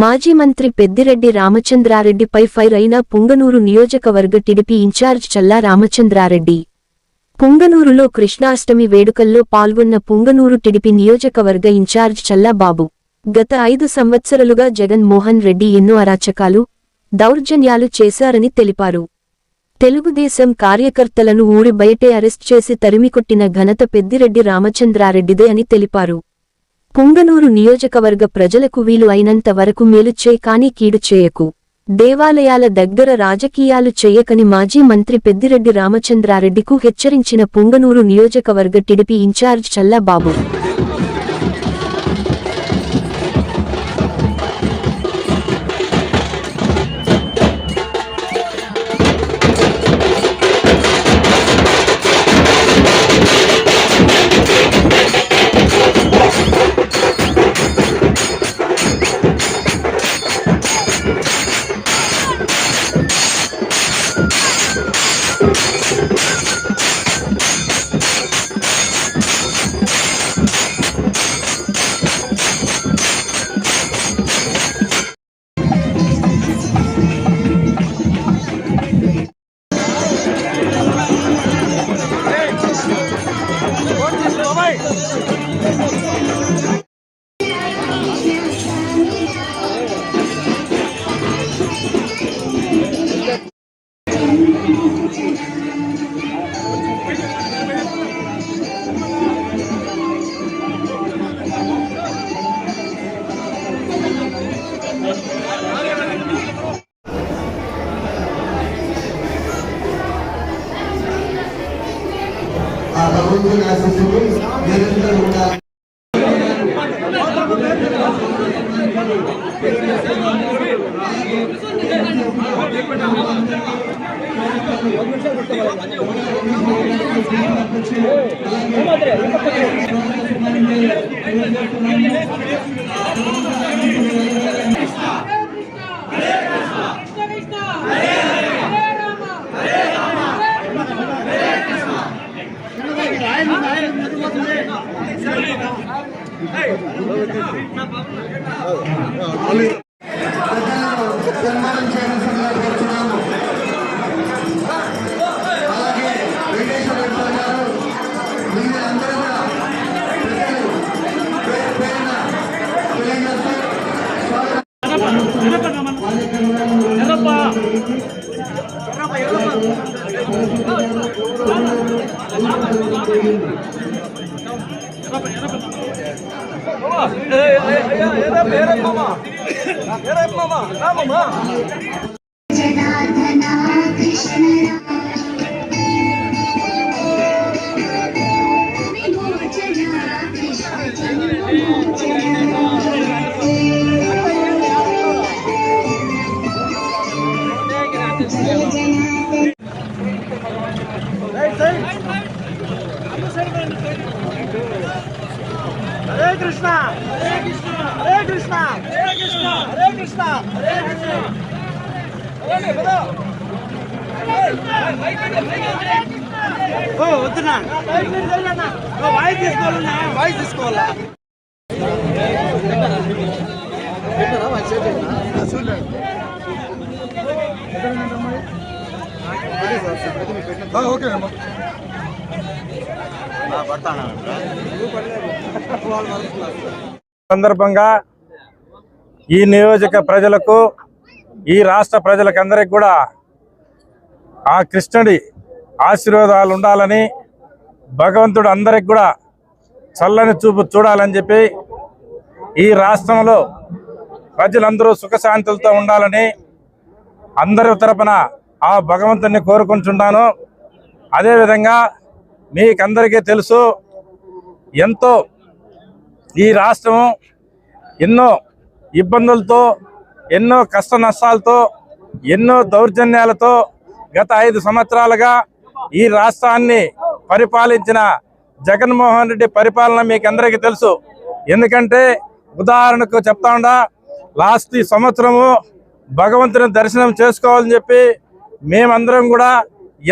మాజీ మంత్రి పెద్దిరెడ్డి రామచంద్రారెడ్డిపై ఫైర్ అయిన పుంగనూరు నియోజకవర్గ TDP in charge Challa Ramachandra Reddy. పుంగనూరులో Krishnashtami వేడుకల్లో పాల్గొన్న పుంగనూరు టిడిపి నియోజకవర్గ ఇన్ఛార్జ్ చల్లా బాబు. గత ఐదు సంవత్సరాలుగా జగన్ మోహన్ రెడ్డి ఎన్నో అరాచకాలు దౌర్జన్యాలు చేశారని తెలిపారు. తెలుగుదేశం కార్యకర్తలను ఊరి బయటే అరెస్ట్ చేసి తరిమికొట్టిన ఘనత పెద్దిరెడ్డి రామచంద్రారెడ్డిదే అని తెలిపారు. పుంగనూరు నియోజకవర్గ ప్రజలకు వీలు అయినంత వరకు మేలు చేయి కానీ కీడు చేయకు. దేవాలయాల దగ్గర రాజకీయాలు చేయకని మాజీ మంత్రి పెద్దిరెడ్డి రామచంద్రారెడ్డికు హెచ్చరించిన పుంగనూరు నియోజకవర్గ టిడిపి ఇన్ఛార్జ్ చల్లాబాబు. సన్మానం చేయవలసిందిగా కోరుతున్నాము Janardhana Krishna Right side. Right side. Krishna! Hare Krishna! Hare Krishna! Hare Krishna! Hare Krishna! Hare Krishna! ఓ వద్దునా వాయిస్ తీసుకోవాలన్నా? వాయిస్ తీసుకోవాలా? ఓకే అమ్మా. సందర్భంగా ఈ నియోజక ప్రజలకు ఈ రాష్ట్ర ప్రజలకందరికి కూడా ఆ కృష్ణుడి ఆశీర్వాదాలు ఉండాలని భగవంతుడు అందరికి కూడా చల్లని చూపు చూడాలని చెప్పి ఈ రాష్ట్రంలో ప్రజలందరూ సుఖశాంతులతో ఉండాలని అందరి తరపున ఆ భగవంతుని కోరుకుంటున్నాను. అదేవిధంగా మీకందరికీ తెలుసు ఎంతో ఈ రాష్ట్రం ఎన్నో ఇబ్బందులతో ఎన్నో కష్ట నష్టాలతో ఎన్నో దౌర్జన్యాలతో గత ఐదు సంవత్సరాలుగా ఈ రాష్ట్రాన్ని పరిపాలించిన జగన్మోహన్ రెడ్డి పరిపాలన మీకు అందరికీ తెలుసు. ఎందుకంటే ఉదాహరణకు చెప్తా ఉండా లాస్ట్ ఈ సంవత్సరము భగవంతుని దర్శనం చేసుకోవాలని చెప్పి మేమందరం కూడా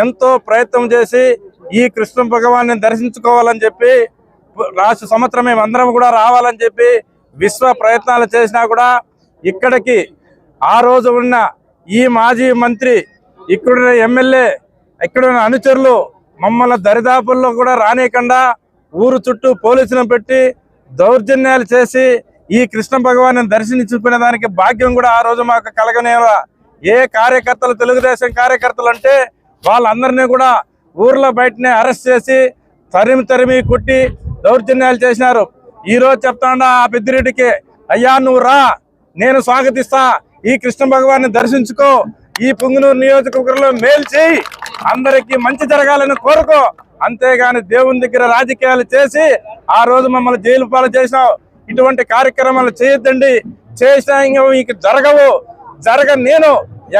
ఎంతో ప్రయత్నం చేసి ఈ కృష్ణ భగవాన్ని దర్శించుకోవాలని చెప్పి రాష్ట్ర సంవత్సరం మేమందరం కూడా రావాలని చెప్పి విశ్వ ప్రయత్నాలు చేసినా కూడా ఇక్కడికి ఆ రోజు ఉన్న ఈ మాజీ మంత్రి ఇక్కడున్న ఎమ్మెల్యే ఇక్కడున్న అనుచరులు మమ్మల్ని దరిదాపుల్లో కూడా రానియకుండా ఊరు చుట్టూ పోలీసులను పెట్టి దౌర్జన్యాలు చేసి ఈ కృష్ణ భగవాన్ని దర్శించుకునే దానికి భాగ్యం కూడా ఆ రోజు మాకు కలగనేలా ఏ కార్యకర్తలు తెలుగుదేశం కార్యకర్తలు అంటే వాళ్ళందరినీ కూడా ఊర్లో బయటనే అరెస్ట్ చేసి తరిమి తరిమి కుట్టి దౌర్జన్యాలు చేసినారు. ఈ రోజు చెప్తాండా ఆ పెద్దిరెడ్డికి అయ్యా నువ్వు రా నేను స్వాగతిస్తా. ఈ కృష్ణ భగవాన్ని దర్శించుకో. ఈ పుంగునూరు నియోజకవర్గంలో మేలు చేయి. అందరికీ మంచి జరగాలని కోరుకో. అంతేగాని దేవుని దగ్గర రాజకీయాలు చేసి ఆ రోజు మమ్మల్ని జైలు పాలు చేసినావు. ఇటువంటి కార్యక్రమాలు చేయొద్దండి. చేసినా ఇంకా ఇంక జరగవు. జరగ నేను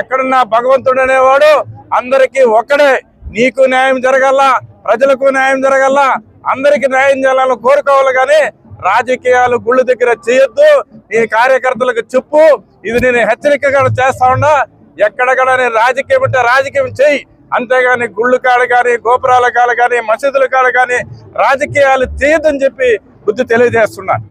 ఎక్కడున్నా భగవంతుడు అనేవాడు అందరికీ ఒక్కడే. నీకు న్యాయం జరగాల ప్రజలకు న్యాయం జరగాల అందరికి న్యాయం చేయాలని కోరుకోవాలి కానీ రాజకీయాలు గుళ్ళు దగ్గర చేయొద్దు. నీ కార్యకర్తలకు చెప్పు. ఇది నేను హెచ్చరికగా చేస్తా ఉన్నా. ఎక్కడక్కడ నేను రాజకీయం అంటే రాజకీయం చేయి అంతేగాని గుళ్ళు కాడ కానీ గోపురాల కాడ కానీ మసీదుల కాడ కానీ రాజకీయాలు చేయొద్దని చెప్పి బుద్ధి తెలియజేస్తున్నా.